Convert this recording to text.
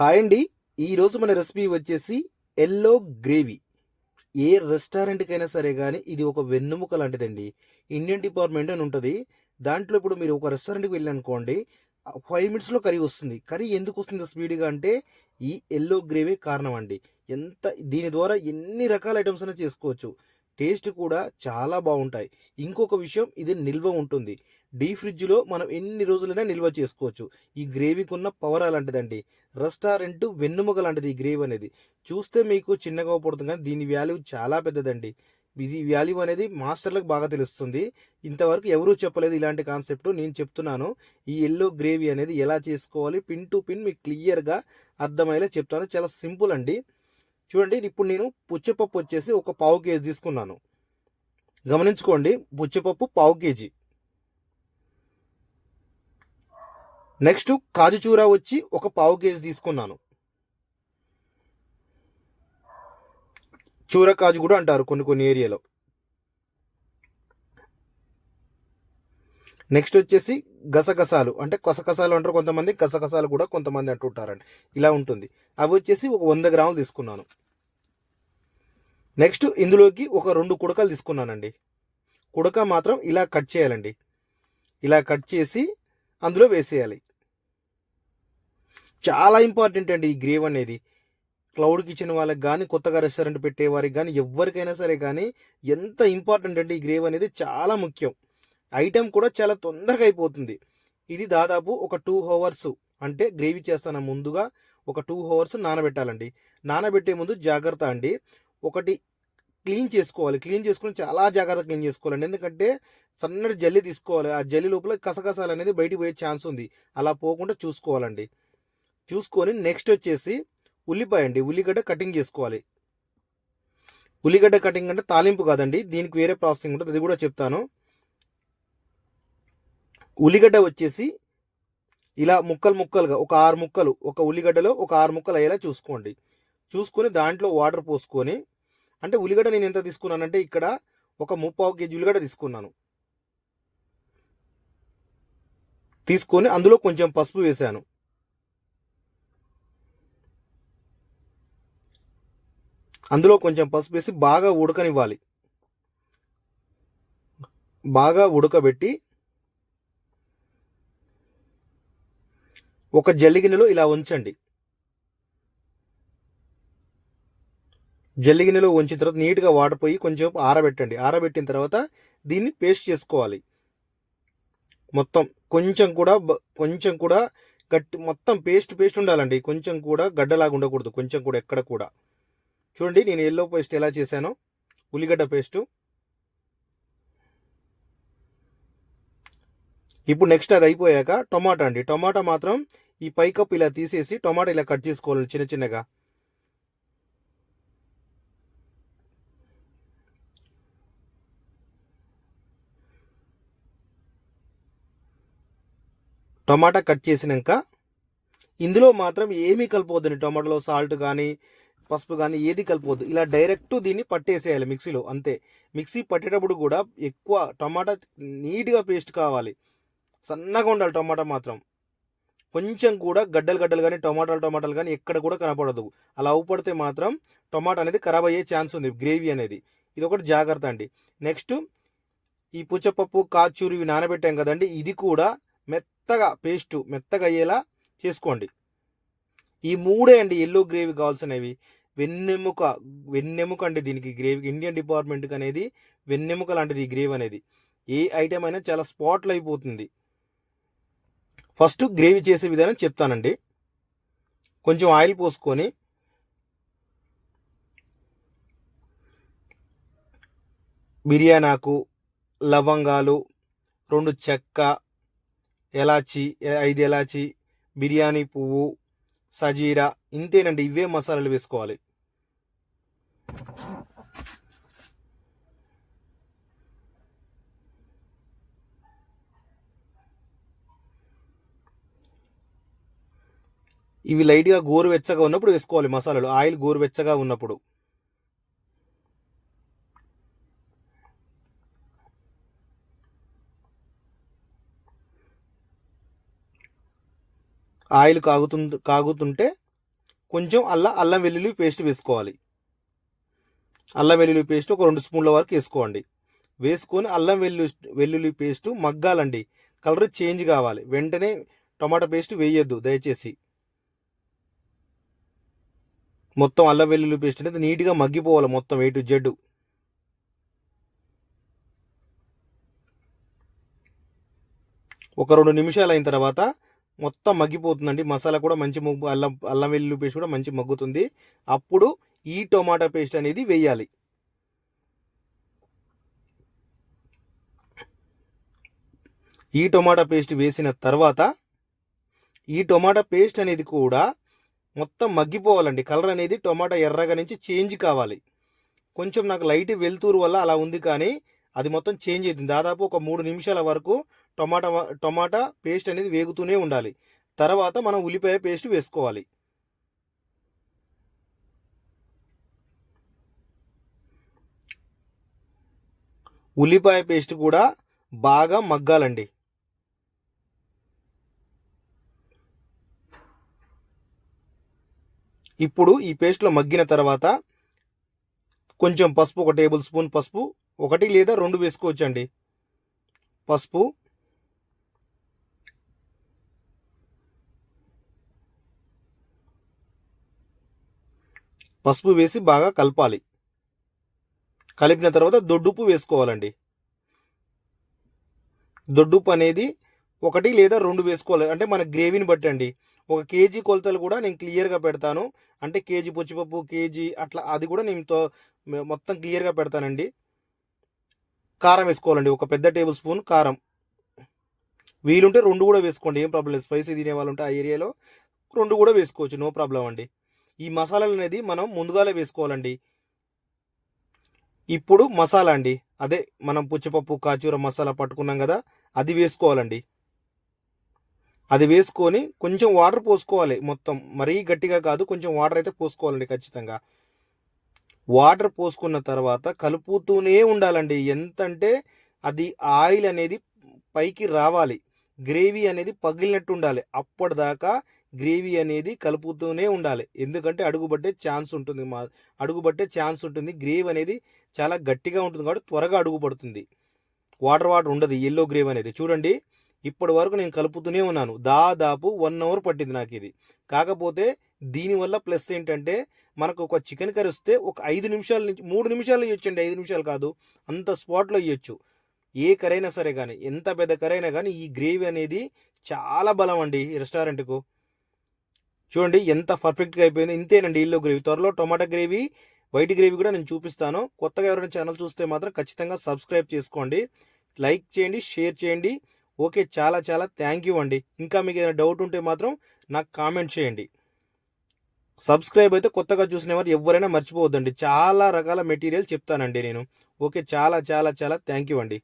Hi అండి. ఈరోజు మన రెసిపీ వచ్చేసి ఎల్లో గ్రేవీ. ఏ రెస్టారెంట్కైనా సరే కానీ ఇది ఒక వెన్నుముక లాంటిదండి. ఇండియన్ డిపార్ట్మెంట్ అని ఉంటుంది. దాంట్లో ఇప్పుడు మీరు ఒక రెస్టారెంట్కి వెళ్ళనుకోండి ఫైవ్ మినిట్స్లో కర్రీ వస్తుంది. కర్రీ ఎందుకు వస్తుంది స్పీడ్గా అంటే ఈ ఎల్లో గ్రేవీ కారణం అండి. ఎంత దీని ద్వారా ఎన్ని రకాల ఐటమ్స్ అయినా చేసుకోవచ్చు. టేస్ట్ కూడా చాలా బాగుంటాయి. ఇంకొక విషయం ఇది నిల్వ ఉంటుంది. డీ ఫ్రిడ్జ్లో మనం ఎన్ని రోజులైనా నిల్వ చేసుకోవచ్చు. ఈ గ్రేవీకి ఉన్న పవర్ అలాంటిదండి. రెస్టారెంట్ వెన్నుముక లాంటిది ఈ గ్రేవీ అనేది. చూస్తే మీకు చిన్నగా పడుతుంది కానీ దీని వాల్యూ చాలా పెద్దదండి. ఇది వాల్యూ అనేది మాస్టర్లకు బాగా తెలుస్తుంది. ఇంతవరకు ఎవరూ చెప్పలేదు ఇలాంటి కాన్సెప్ట్. నేను చెప్తున్నాను. ఈ ఎల్లో గ్రేవీ అనేది ఎలా చేసుకోవాలి? పిన్ టు పిన్ మీకు క్లియర్గా అర్థమయ్యేలా చెప్తాను. చాలా సింపుల్ అండి. చూడండి ఇప్పుడు నేను పుచ్చపప్పు వచ్చేసి ఒక పావు కేజీ తీసుకున్నాను. గమనించుకోండి పుచ్చపప్పు పావు కేజీ. నెక్స్ట్ కాజుచూర వచ్చి ఒక పావు కేజీ తీసుకున్నాను. చూర కాజు కూడా అంటారు కొన్ని కొన్ని ఏరియాలో. నెక్స్ట్ వచ్చేసి గసగసాలు అంటే కొసగసాలు అంటారు కొంతమంది గసగసాలు కూడా కొంతమంది అంటుంటారండి. ఇలా ఉంటుంది. అవి వచ్చేసి ఒక వంద గ్రాములు తీసుకున్నాను. నెక్స్ట్ ఇందులోకి ఒక రెండు కుడకలు తీసుకున్నానండి. కుడక మాత్రం ఇలా కట్ చేయాలండి. ఇలా కట్ చేసి అందులో వేసేయాలి. చాలా ఇంపార్టెంట్ అండి ఈ గ్రేవ్ అనేది. క్లౌడ్ కిచెన్ వాళ్ళకి కానీ కొత్తగా రెస్టారెంట్ పెట్టేవారికి కానీ ఎవరికైనా సరే కానీ ఎంత ఇంపార్టెంట్ అంటే ఈ గ్రేవ్ అనేది చాలా ముఖ్యం. ఐటెం కూడా చాలా తొందరగా అయిపోతుంది. ఇది దాదాపు ఒక టూ అవర్స్ అంటే గ్రేవీ చేస్తాను ముందుగా ఒక టూ అవర్స్ నానబెట్టాలండి. నానబెట్టే ముందు జాగ్రత్త అండి. ఒకటి క్లీన్ చేసుకోవాలి. క్లీన్ చేసుకుని చాలా జాగ్రత్త క్లీన్ చేసుకోవాలండి. ఎందుకంటే సన్నటి జల్లి తీసుకోవాలి. ఆ జల్లి లోపల కసకసాలు అనేది బయటికి పోయే ఛాన్స్ ఉంది. అలా పోకుండా చూసుకోవాలండి. చూసుకొని నెక్స్ట్ వచ్చేసి ఉల్లిపాయ అండి. ఉల్లిగడ్డ కటింగ్ చేసుకోవాలి. ఉల్లిగడ్డ కటింగ్ అంటే తాలింపు కాదండి. దీనికి వేరే ప్రాసెసింగ్ ఉంటుంది. అది కూడా చెప్తాను. ఉల్లిగడ్డ వచ్చేసి ఇలా ముక్కలు ముక్కలుగా ఒక ఆరు ముక్కలు ఒక ఉల్లిగడ్డలో ఒక ఆరు ముక్కలు అయ్యేలా చూసుకోండి. చూసుకొని దాంట్లో వాటర్ పోసుకొని అంటే ఉల్లిగడ్డ నేను ఎంత తీసుకున్నానంటే ఇక్కడ ఒక ముప్పావు కేజీ ఉల్లిగడ్డ తీసుకున్నాను. తీసుకొని అందులో కొంచెం పసుపు వేశాను అందులో కొంచెం పసుపు వేసి బాగా ఉడకనివ్వాలి. బాగా ఉడకబెట్టి ఒక జల్లి గిన్నెలో ఇలా ఉంచండి. జల్లి గిన్నెలో ఉంచిన తర్వాత నీట్గా వాటర్ పోయి కొంచెం ఆరబెట్టండి. ఆరబెట్టిన తర్వాత దీన్ని పేస్ట్ చేసుకోవాలి. మొత్తం కొంచెం కూడా కొంచెం కూడా గట్టి మొత్తం పేస్ట్ పేస్ట్ ఉండాలండి. కొంచెం కూడా గడ్డలాగా ఉండకూడదు. కొంచెం కూడా ఎక్కడ కూడా. చూడండి నేను ఎల్లో పేస్ట్ ఎలా చేశానో. ఉల్లిగడ్డ పేస్టు ఇప్పుడు నెక్స్ట్ అది అయిపోయాక టొమాటో అండి. టొమాటో మాత్రం ఈ పై కప్ ఇలా తీసేసి టొమాటో ఇలా కట్ చేసుకోవాలి చిన్న చిన్నగా. టొమాటా కట్ చేసినాక ఇందులో మాత్రం ఏమీ కలపవద్దండి. టొమాటోలో సాల్ట్ కానీ పసుపు కానీ ఏది కలపవద్దు. ఇలా డైరెక్ట్ దీన్ని పట్టేసేయాలి మిక్సీలో అంతే. మిక్సీ పట్టేటప్పుడు కూడా ఎక్కువ టమాటా నీట్గా పేస్ట్ కావాలి. సన్నగా ఉండాలి టమాటా మాత్రం. కొంచెం కూడా గడ్డలు గడ్డలు కానీ టమాటాలు టమాటాలు కానీ ఎక్కడ కూడా కనపడదు. అలా అవుపడితే మాత్రం టమాటా అనేది ఖరాబ్ అయ్యే ఛాన్స్ ఉంది గ్రేవీ అనేది. ఇది ఒకటి జాగ్రత్త అండి. నెక్స్ట్ ఈ పుచ్చపప్పు కాచూరు ఇవి నానబెట్టాం కదండి ఇది కూడా మెత్తగా పేస్ట్ మెత్తగా అయ్యేలా చేసుకోండి. ఈ మూడే అండి ఎల్లో గ్రేవీ కావాల్సినవి. వెన్నెముక వెన్నెముక అండి దీనికి గ్రేవీ ఇండియన్ డిపార్ట్మెంట్కి అనేది వెన్నెముక లాంటిది ఈ గ్రేవీ అనేది. ఏ ఐటెం అయినా చాలా స్పాట్లు అయిపోతుంది. ఫస్ట్ గ్రేవీ చేసే విధానం చెప్తానండి. కొంచెం ఆయిల్ పోసుకొని బిర్యానాకు లవంగాలు రెండు చెక్క ఎలాచి ఐదు ఎలాచి బిర్యానీ పువ్వు సజీరా ఇంతేనండి. ఇవే మసాలాలు వేసుకోవాలి. ఇవి లైట్గా గోరువెచ్చగా ఉన్నప్పుడు వేసుకోవాలి మసాలాలు. ఆయిల్ గోరువెచ్చగా ఉన్నప్పుడు. ఆయిల్ కాగుతు కాగుతుంటే కొంచెం అల్లం అల్లం వెల్లుల్లి పేస్ట్ వేసుకోవాలి. అల్లం వెల్లుల్లి పేస్ట్ ఒక రెండు స్పూన్ల వరకు వేసుకోండి. వేసుకొని అల్లం వెల్లుల్లి వెల్లుల్లి పేస్ట్ మగ్గాలండి. కలర్ చేంజ్ కావాలి. వెంటనే టమాటా పేస్ట్ వేయొద్దు దయచేసి. మొత్తం అల్లం వెల్లుల్లి పేస్ట్ అనేది నీట్గా మగ్గిపోవాలి మొత్తం ఏ టు జెడ్ ఒక రెండు నిమిషాలు అయిన తర్వాత మొత్తం మగ్గిపోతుందండి. మసాలా కూడా మంచి మగ్గు అల్లం అల్లం వెల్లుల్లి పేస్ట్ కూడా మంచి మగ్గుతుంది. అప్పుడు ఈ టొమాటో పేస్ట్ అనేది వేయాలి. ఈ టొమాటో పేస్ట్ వేసిన తర్వాత ఈ టొమాటో పేస్ట్ అనేది కూడా మొత్తం మగ్గిపోవాలండి. కలర్ అనేది టొమాటో ఎర్రగా నుంచి చేంజ్ కావాలి. కొంచెం నాకు లైట్ వెలుతురు వల్ల అలా ఉంది కానీ అది మొత్తం చేంజ్ అవుతుంది దాదాపు ఒక మూడు నిమిషాల వరకు టొమాటా టొమాటా పేస్ట్ అనేది వేగుతూనే ఉండాలి. తర్వాత మనం ఉల్లిపాయ పేస్ట్ వేసుకోవాలి. ఉల్లిపాయ పేస్ట్ కూడా బాగా మగ్గాలండి. ఇప్పుడు ఈ పేస్ట్లో మగ్గిన తర్వాత కొంచెం పసుపు ఒక టేబుల్ స్పూన్ పసుపు ఒకటి లేదా రెండు వేసుకోవచ్చండి. పసుపు పసుపు వేసి బాగా కలపాలి. కలిపిన తర్వాత దొడ్డుప్పు వేసుకోవాలండి. దొడ్డుప్పు అనేది ఒకటి లేదా రెండు వేసుకోవాలి. అంటే మన గ్రేవీని బట్టి అండి. ఒక కేజీ కొలతలు కూడా నేను క్లియర్గా పెడతాను. అంటే కేజీ పుచ్చిపప్పు కేజీ అట్లా అది కూడా నేను తో- మొత్తం క్లియర్గా పెడతానండి. కారం వేసుకోవాలండి. ఒక పెద్ద టేబుల్ స్పూన్ కారం. వీలుంటే రెండు కూడా వేసుకోండి. ఏం ప్రాబ్లం లేదు. స్పైసీ తినే వాళ్ళు ఉంటే ఆ ఏరియాలో రెండు కూడా వేసుకోవచ్చు. నో ప్రాబ్లం అండి. ఈ మసాలాలు అనేది మనం ముందుగానే వేసుకోవాలండి. ఇప్పుడు మసాలా అండి. అదే మనం పుచ్చిపప్పు కాచూర మసాలా పట్టుకున్నాం కదా అది వేసుకోవాలండి. అది వేసుకొని కొంచెం వాటర్ పోసుకోవాలి మొత్తం. మరీ గట్టిగా కాదు కొంచెం వాటర్ అయితే పోసుకోవాలండి ఖచ్చితంగా. వాటర్ పోసుకున్న తర్వాత కలుపుతూనే ఉండాలండి. ఎంత అంటే అది ఆయిల్ అనేది పైకి రావాలి. గ్రేవీ అనేది పగిలినట్టు ఉండాలి. అప్పటిదాకా గ్రేవీ అనేది కలుపుతూనే ఉండాలి. ఎందుకంటే అడుగుబట్టే ఛాన్స్ ఉంటుంది మా అడుగుబట్టే ఛాన్స్ ఉంటుంది. గ్రేవీ అనేది చాలా గట్టిగా ఉంటుంది కాబట్టి త్వరగా అడుగుపడుతుంది వాటర్ వాటర్ ఉండదు. ఎల్లో గ్రేవీ అనేది. చూడండి ఇప్పటి వరకు నేను కలుపుతూనే ఉన్నాను. దాదాపు వన్ అవర్ పట్టింది నాకు ఇది. కాకపోతే దీనివల్ల ప్లస్ ఏంటంటే మనకు ఒక చికెన్ కర్రీ వస్తే ఒక ఐదు నిమిషాల నుంచి మూడు నిమిషాలు ఇవ్వచ్చండి ఐదు నిమిషాలు కాదు. అంత స్పాట్లో ఇవ్వచ్చు ఏ కర్రీ సరే కానీ ఎంత పెద్ద కర్రీ అయినా కానీ ఈ గ్రేవీ అనేది చాలా బలం అండి ఈ రెస్టారెంట్కు. చూడండి ఎంత పర్ఫెక్ట్గా అయిపోయింది. ఇంతేనండి ఇల్లు గ్రేవీ. త్వరలో టొమాటో గ్రేవీ వైట్ గ్రేవీ కూడా నేను చూపిస్తాను. కొత్తగా ఎవరైనా ఛానల్ చూస్తే మాత్రం ఖచ్చితంగా సబ్స్క్రైబ్ చేసుకోండి. లైక్ చేయండి షేర్ చేయండి. ఓకే చాలా చాలా థ్యాంక్ యూ అండి. ఇంకా మీకు ఏదైనా డౌట్ ఉంటే మాత్రం నాకు కామెంట్ చేయండి. సబ్స్క్రైబ్ అయితే కొత్తగా చూసిన వారు ఎవరైనా మర్చిపోవద్దండి. చాలా రకాల మెటీరియల్ చెప్తానండి నేను. ఓకే చాలా చాలా చాలా థ్యాంక్ యూ అండి.